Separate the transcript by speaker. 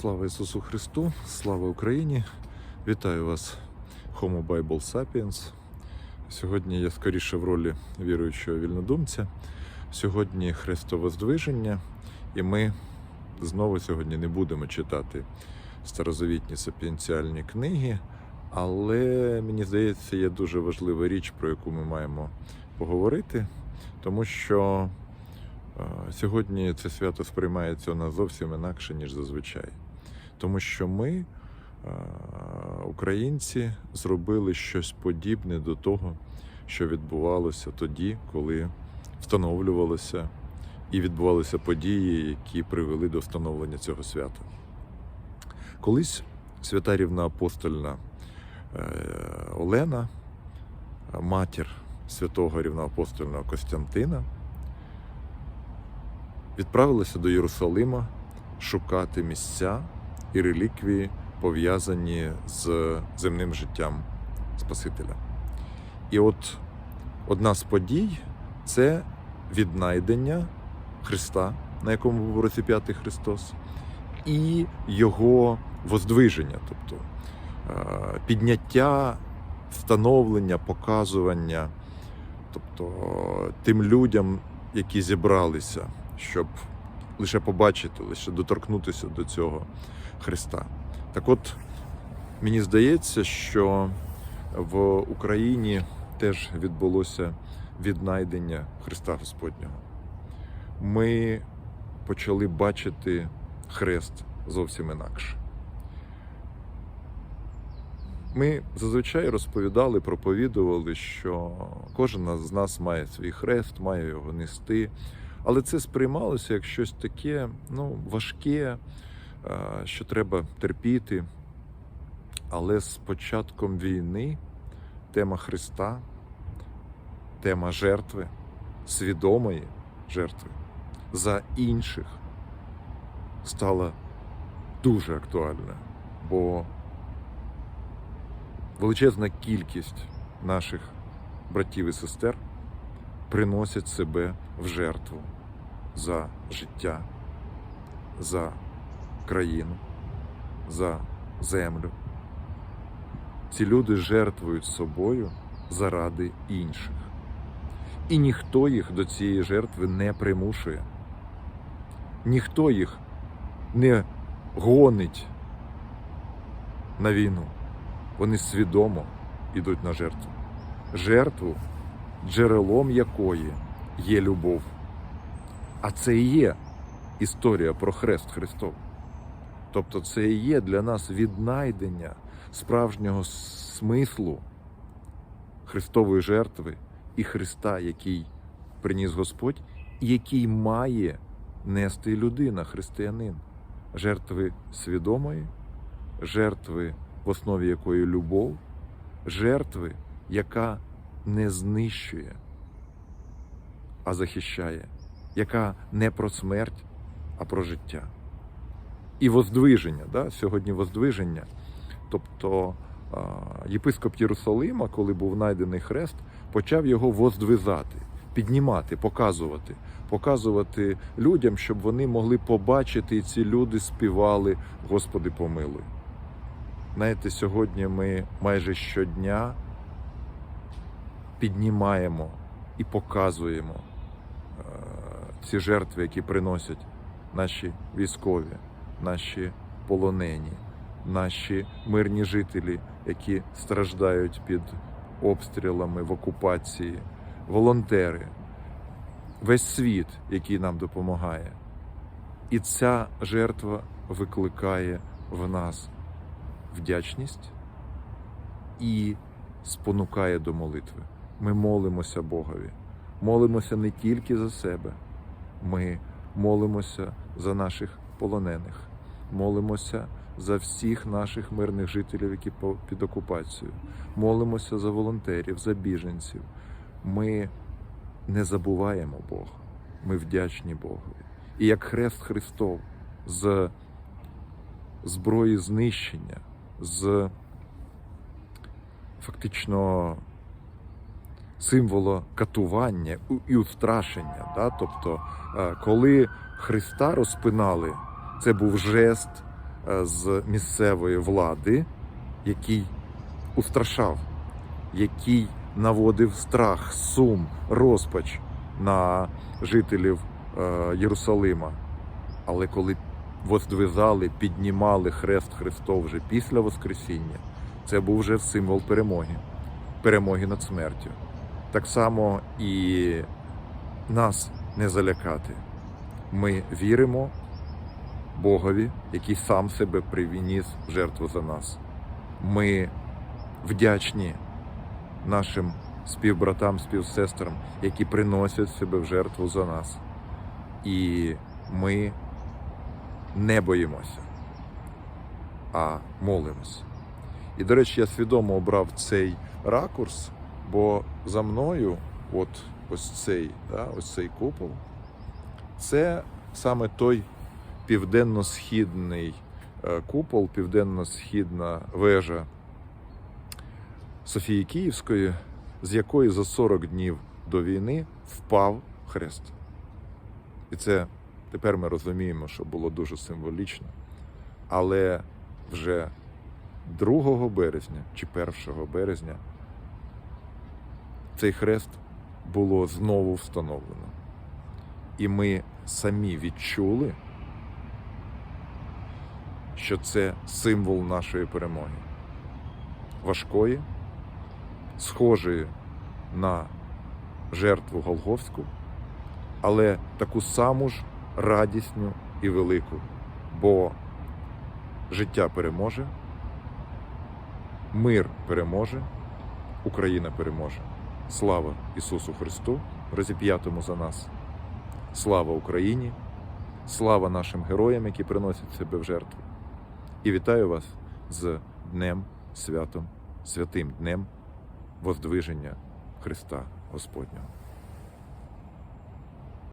Speaker 1: Слава Ісусу Христу, слава Україні! Вітаю вас, Homo Bible Sapiens. Сьогодні я скоріше в ролі віруючого вільнодумця. Сьогодні Хрестовоздвиження, і ми знову сьогодні не будемо читати старозавітні сапіенціальні книги, але мені здається, є дуже важлива річ, про яку ми маємо поговорити, тому що е, сьогодні це свято сприймається у нас зовсім інакше, ніж зазвичай. Тому що ми, е, українці, зробили щось подібне до того, що відбувалося тоді, коли встановлювалося і відбувалися події, які привели до встановлення цього свята. Колись свята рівноапостольна е, Олена, матір святого рівноапостольного Костянтина, відправилася до Єрусалима шукати місця і реліквії, пов'язані з земним життям Спасителя. І от одна з подій це віднайдення Христа, на якому був розіп'ятий Христос, і Його воздвиження, тобто е, підняття, встановлення, показування, тобто тим людям, які зібралися, щоб лише побачити, лише доторкнутися до цього Христа. Так от, мені здається, що в Україні теж відбулося віднайдення Христа Господнього. Ми почали бачити хрест зовсім інакше. Ми зазвичай розповідали, проповідували, що кожен з нас має свій хрест, має його нести. Але це сприймалося як щось таке ну, важке, що треба терпіти. Але з початком війни тема Христа, тема жертви, свідомої жертви за інших стала дуже актуальна, бо величезна кількість наших братів і сестер приносять себе в жертву за життя, за країну, за землю. Ці люди жертвують собою заради інших. І ніхто їх до цієї жертви не примушує. Ніхто їх не гонить на війну. Вони свідомо йдуть на жертву. Жертву, джерелом якої є любов. А це і є історія про хрест Христов. Тобто це і є для нас віднайдення справжнього смислу Христової жертви і Христа, який приніс Господь, і який має нести людина, християнин, жертви свідомої, жертви, в основі якої любов, жертви, яка не знищує, а захищає, яка не про смерть, а про життя. І воздвиження, да? сьогодні воздвиження. Тобто єпископ Єрусалима, коли був знайдений хрест, почав його воздвизати, піднімати, показувати, показувати людям, щоб вони могли побачити, і ці люди співали Господи помилуй. Знаєте, сьогодні ми майже щодня піднімаємо і показуємо ці жертви, які приносять наші військові, наші полонені, наші мирні жителі, які страждають під обстрілами в окупації, волонтери, весь світ, який нам допомагає. І ця жертва викликає в нас вдячність і спонукає до молитви. Ми молимося Богові, молимося не тільки за себе, ми молимося за наших полонених, молимося за всіх наших мирних жителів, які під окупацією, молимося за волонтерів, за біженців. Ми не забуваємо Бога, ми вдячні Богові. І як хрест Христов з зброї знищення, з фактично символа катування і устрашення. Да? Тобто, е, коли Христа розпинали, це був жест е, з місцевої влади, який устрашав, який наводив страх, сум, розпач на жителів е, Єрусалима. Але коли воздвизали, піднімали хрест Христов вже після Воскресіння, це був вже символ перемоги, перемоги над смертю. Так само і нас не залякати. Ми віримо Богові, який сам себе привніс в жертву за нас. Ми вдячні нашим співбратам, співсестрам, які приносять себе в жертву за нас. І ми не боїмося, а молимося. І, до речі, я свідомо обрав цей ракурс, бо за мною, от ось цей, да, ось цей купол, це саме той південно-східний е, купол, південно-східна вежа Софії Київської, з якої за 40 днів до війни впав хрест. І це тепер ми розуміємо, що було дуже символічно. Але вже 2 березня чи 1 березня цей хрест було знову встановлено. І ми самі відчули, що це символ нашої перемоги. Важкої, схожої на жертву Голговську, але таку саму ж радісну і велику, бо життя переможе, мир переможе, Україна переможе. Слава Ісусу Христу, розіп'ятому за нас. Слава Україні, слава нашим героям, які приносять себе в жертву. І вітаю вас з Днем Святом, святим Днем Воздвиження Христа Господнього.